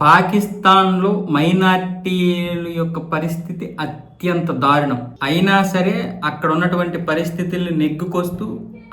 పాకిస్తాన్లో మైనార్టీల యొక్క పరిస్థితి అత్యంత దారుణం. అయినా సరే అక్కడ ఉన్నటువంటి పరిస్థితుల్ని నెగ్గుకొస్తూ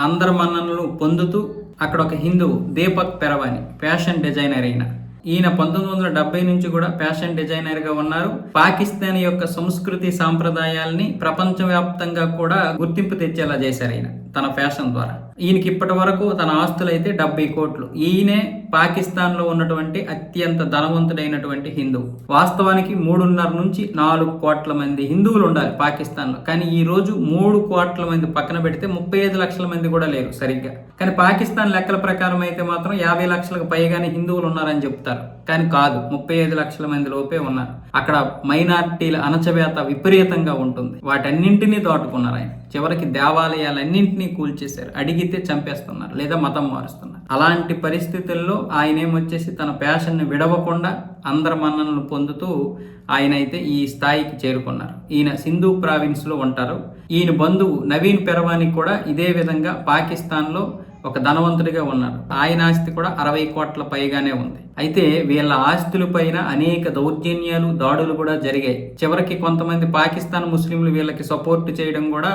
అందరి మన్ననలు పొందుతూ అక్కడ ఒక హిందువు దీపక్ పెరవాని ఫ్యాషన్ డిజైనర్ అయిన. ఈయన పంతొమ్మిది వందల డెబ్బై నుంచి కూడా ఫ్యాషన్ డిజైనర్గా ఉన్నారు. పాకిస్తాన్ యొక్క సంస్కృతి సాంప్రదాయాల్ని ప్రపంచవ్యాప్తంగా కూడా గుర్తింపు తెచ్చేలా చేశారు ఆయన. తన ఫ్యాషన్ ద్వారా. ఈయనకి ఇప్పటి వరకు తన ఆస్తులు అయితే డెబ్బై కోట్లు. ఈయనే పాకిస్తాన్లో ఉన్నటువంటి అత్యంత ధనవంతుడైనటువంటి హిందువు వాస్తవానికి మూడున్నర నుంచి నాలుగు కోట్ల మంది హిందువులు ఉండాలి పాకిస్తాన్లో కానీ ఈ రోజు మూడు కోట్ల మంది పక్కన పెడితే ముప్పై ఐదు లక్షల మంది కూడా లేరు సరిగ్గా. కానీ పాకిస్తాన్ లెక్కల ప్రకారం అయితే మాత్రం యాభై లక్షలకు పైగానే హిందువులు ఉన్నారని చెప్తారు. కానీ కాదు ముప్పై ఐదు లక్షల మంది లోపే ఉన్నారు. అక్కడ మైనార్టీల అణచవేత విపరీతంగా ఉంటుంది. వాటన్నింటినీ దాటుకున్నారు ఆయన. చివరికి దేవాలయాలన్నింటినీ కూల్చేశారు. అడిగితే చంపేస్తున్నారు లేదా మతం మారుస్తున్నారు. అలాంటి పరిస్థితుల్లో ఆయన ఏమొచ్చేసి తన ప్యాషన్ను విడవకుండా అందరి మన్ననలు పొందుతూ ఆయన అయితే ఈ స్థాయికి చేరుకున్నారు. ఈయన సింధు ప్రావిన్స్లో ఉంటారు. ఈయన బంధువు నవీన్ పెరవాని కూడా ఇదే విధంగా పాకిస్తాన్లో ఒక ధనవంతుడిగా ఉన్నారు ఆయన ఆస్తి కూడా అరవై కోట్ల పైగానే ఉంది. అయితే వీళ్ళ ఆస్తుల పైన అనేక దౌర్జన్యాలు దాడులు కూడా జరిగాయి. చివరికి కొంతమంది పాకిస్తాన్ ముస్లింలు వీళ్ళకి సపోర్ట్ చేయడం కూడా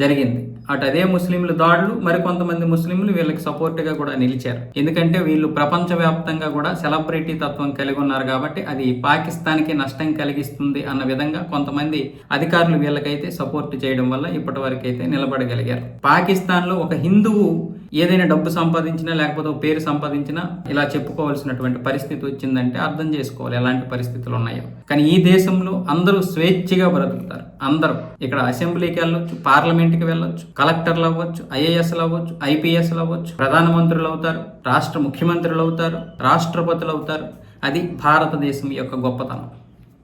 జరిగింది. అటు అదే ముస్లింలు దాడులు మరి కొంతమంది ముస్లింలు వీళ్ళకి సపోర్ట్గా కూడా నిలిచారు. ఎందుకంటే వీళ్ళు ప్రపంచవ్యాప్తంగా కూడా సెలబ్రిటీ తత్వం కలిగి ఉన్నారు కాబట్టి అది పాకిస్తాన్కి నష్టం కలిగిస్తుంది అన్న విధంగా కొంతమంది అధికారులు వీళ్ళకైతే సపోర్ట్ చేయడం వల్ల ఇప్పటి వరకు అయితే నిలబడగలిగారు. పాకిస్తాన్లో ఒక హిందువు ఏదైనా డబ్బు సంపాదించినా లేకపోతే ఒక పేరు సంపాదించినా ఇలా చెప్పుకోవాల్సినటువంటి పరిస్థితి వచ్చిందంటే అర్థం చేసుకోవాలి ఎలాంటి పరిస్థితులు ఉన్నాయో. కానీ ఈ దేశంలో అందరూ స్వేచ్ఛగా బ్రతుకుతారు. అందరూ. ఇక్కడ అసెంబ్లీకి వెళ్ళొచ్చు పార్లమెంట్కి వెళ్ళొచ్చు కలెక్టర్లు అవ్వచ్చు ఐఏఎస్లు అవ్వచ్చు ఐపీఎస్లు అవ్వచ్చు ప్రధానమంత్రులు అవుతారు రాష్ట్ర ముఖ్యమంత్రులు అవుతారు రాష్ట్రపతులు అవుతారు. అది భారతదేశం యొక్క గొప్పతనం.